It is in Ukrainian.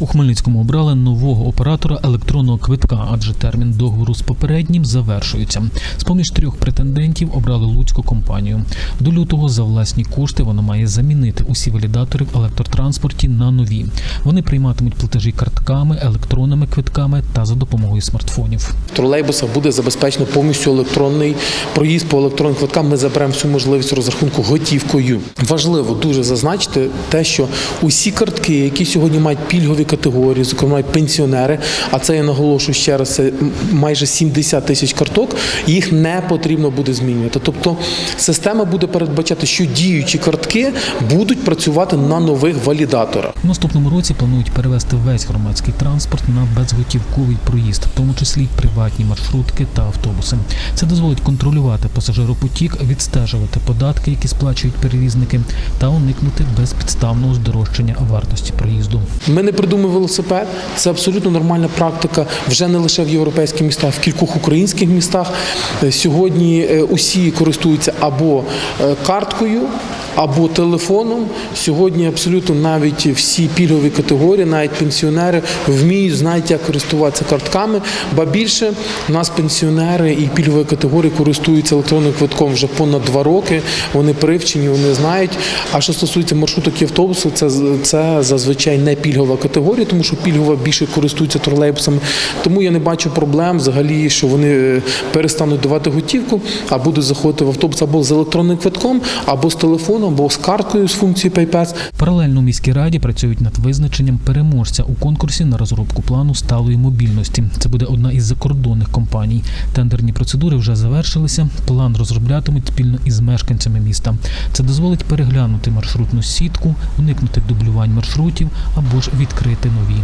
У Хмельницькому обрали нового оператора електронного квитка, адже термін договору з попереднім завершується. З поміж трьох претендентів обрали луцьку компанію. До лютого за власні кошти вона має замінити усі валідатори в електротранспорті на нові. Вони прийматимуть платежі картками, електронними квитками та за допомогою смартфонів. В тролейбусах буде забезпечено повністю електронний проїзд по електронним квиткам. Ми заберемо всю можливість розрахунку готівкою. Важливо дуже зазначити те, що усі картки, які сьогодні мають пільгові категорії, зокрема і пенсіонери, а це я наголошую ще раз, це майже 70 тисяч карток, їх не потрібно буде змінювати. Тобто система буде передбачати, що діючі картки будуть працювати на нових валідаторах. В наступному році планують перевести весь громадський транспорт на безготівковий проїзд, в тому числі й приватні маршрутки та автобуси. Це дозволить контролювати пасажиропотік, відстежувати податки, які сплачують перевізники, та уникнути безпідставного здорожчання вартості проїзду. Ми не придумали велосипед. Це абсолютно нормальна практика вже не лише в європейських містах, в кількох українських містах. Е, Сьогодні е, усі користуються або е, карткою, або телефоном. Сьогодні абсолютно навіть всі пільгові категорії, навіть пенсіонери вміють, знають, як користуватися картками. Ба більше у нас пенсіонери і пільгові категорії користуються електронним квитком вже понад два роки. Вони привчені, вони знають. А що стосується маршруток і автобусів, це, це зазвичай не пільгова категорія, тому що пільгова більше користується тролейбусами. Тому я не бачу проблем взагалі, що вони е, перестануть давати готівку, а будуть заходити в автобус або з електронним квитком, або з телефоном, або з карткою з функцією PayPass. Паралельно у міській раді працюють над визначенням переможця у конкурсі на розробку плану сталої мобільності. Це буде одна із закордонних компаній. Тендерні процедури вже завершилися. План розроблятимуть спільно із мешканцями міста. Це дозволить переглянути маршрутну сітку, уникнути дублювань маршрутів або ж відкрити нові.